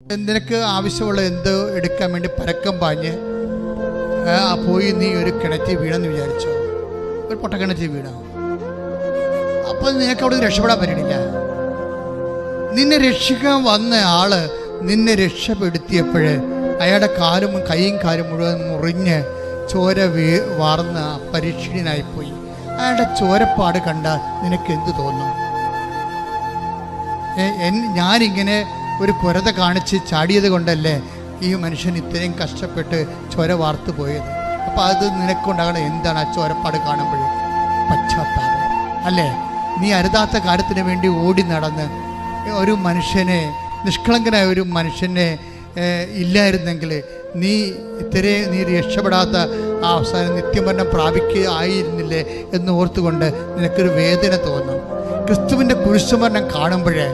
നിനക്ക് ആവശ്യമുള്ള എന്ത് എടുക്കാൻ വേണ്ടി പരക്കം പാഞ്ഞ് ആ, പോയി നീ ഒരു കിണറ്റി വീണെന്ന് വിചാരിച്ചു? ഒരു പൊട്ടക്കിണറ്റി വീണോ? അപ്പോൾ നിനക്ക് അവിടെ രക്ഷപ്പെടാൻ പറ്റണില്ല. നിന്നെ രക്ഷിക്കാൻ വന്ന ആൾ നിന്നെ രക്ഷപ്പെടുത്തിയപ്പോൾ അയാളുടെ കാലും കൈയും കാലും മുഴുവൻ മുറിഞ്ഞ് ചോര വീ വാർന്ന് പരീക്ഷണനായിപ്പോയി അയാളുടെ ചോരപ്പാട് കണ്ടാൽ നിനക്ക് എന്ത് തോന്നും? ഞാനിങ്ങനെ ഒരു കുരത കാണിച്ച് ചാടിയത് കൊണ്ടല്ലേ ഈ മനുഷ്യൻ ഇത്രയും കഷ്ടപ്പെട്ട് ചോര വാർത്തു പോയത്? അപ്പം അത് നിനക്കുണ്ടാകണം. എന്താണ് ആ ചോരപ്പാട് കാണുമ്പോൾ പശ്ചാത്താപം. അല്ലേ? നീ അരുതാത്ത കാര്യത്തിന് വേണ്ടി ഓടി നടന്ന് ഒരു മനുഷ്യനെ നിഷ്കളങ്കനായ ഒരു മനുഷ്യനെ ഇല്ലായിരുന്നെങ്കിൽ നീ ഇത്രയും നീ രക്ഷപ്പെടാത്ത ആ അവസാനം നിത്യമരണം പ്രാപിക്കുക ആയിരുന്നില്ലേ എന്ന് ഓർത്തുകൊണ്ട് നിനക്കൊരു വേദന തോന്നും. ക്രിസ്തുവിന്റെ കുരിശുമരണം കാണുമ്പോഴേ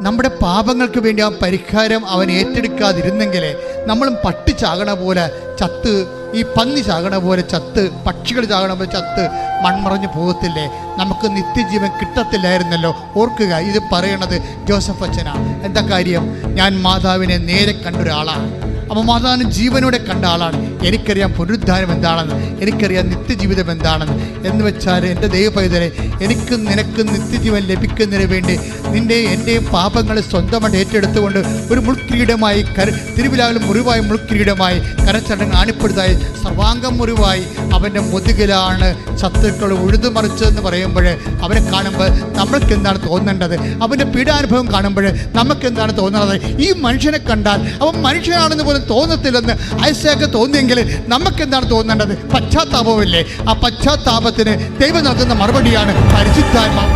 നമ്മുടെ പാപങ്ങൾക്ക് വേണ്ടി ആ പരിഹാരം അവൻ ഏറ്റെടുക്കാതിരുന്നെങ്കിൽ നമ്മളും പട്ടി ചാകണ പോലെ ചത്ത് ഈ പന്നി ചാകണ പോലെ ചത്ത് പക്ഷികൾ ചാകണ പോലെ ചത്ത് മൺമറഞ്ഞു പോകത്തില്ലേ? നമുക്ക് നിത്യജീവൻ കിട്ടത്തില്ലായിരുന്നല്ലോ. ഓർക്കുക ഇത് പറയണത് ജോസഫ് അച്ഛനാണ് എന്താ കാര്യം? ഞാൻ മാതാവിനെ നേരെ കണ്ടൊരാളാണ്. അപ്പോൾ മാതാവിന് ജീവനോടെ കണ്ട ആളാണ്. എനിക്കറിയാം പുനരുദ്ധാനം എന്താണെന്ന്. എനിക്കറിയാം നിത്യജീവിതം എന്താണെന്ന്. എന്ന് വെച്ചാൽ എന്റെ ദൈവപൈതലെ എനിക്കും നിനക്കും നിത്യജീവൻ ലഭിക്കുന്നതിന് വേണ്ടി നിന്റെ എന്റെ പാപങ്ങളെ സ്വന്തമായിട്ട് ഏറ്റെടുത്തുകൊണ്ട് ഒരു മുൾക്കിരീടമായി കര തിരുവിലാവിലും മുറിവായി മുൾക്കിരീടമായി കരച്ചടങ്ങ് ആണിപ്പെടുത്തായി സർവാംഗം മുറിവായി. അവന്റെ മുതുകിലാണ് ശത്രുക്കൾ ഉഴുതുമറിച്ചതെന്ന് പറയുമ്പോൾ അവരെ കാണുമ്പോൾ നമ്മൾക്ക് എന്താണ് തോന്നേണ്ടത്? അവന്റെ പീഡാനുഭവം കാണുമ്പോൾ നമുക്ക് എന്താണ് തോന്നുന്നത് ഈ മനുഷ്യനെ കണ്ടാൽ അവൻ മനുഷ്യനാണെന്ന് പോലും തോന്നത്തില്ലെന്ന് ഐസയൊക്കെ തോന്നിയെങ്കിൽ നമുക്ക് എന്താണ് തോന്നേണ്ടത്? പശ്ചാത്താപമില്ലേ? ആ പശ്ചാത്താപത്തിന് ദൈവം നൽകുന്ന മറുപടിയാണ് പരിശുദ്ധാത്മാ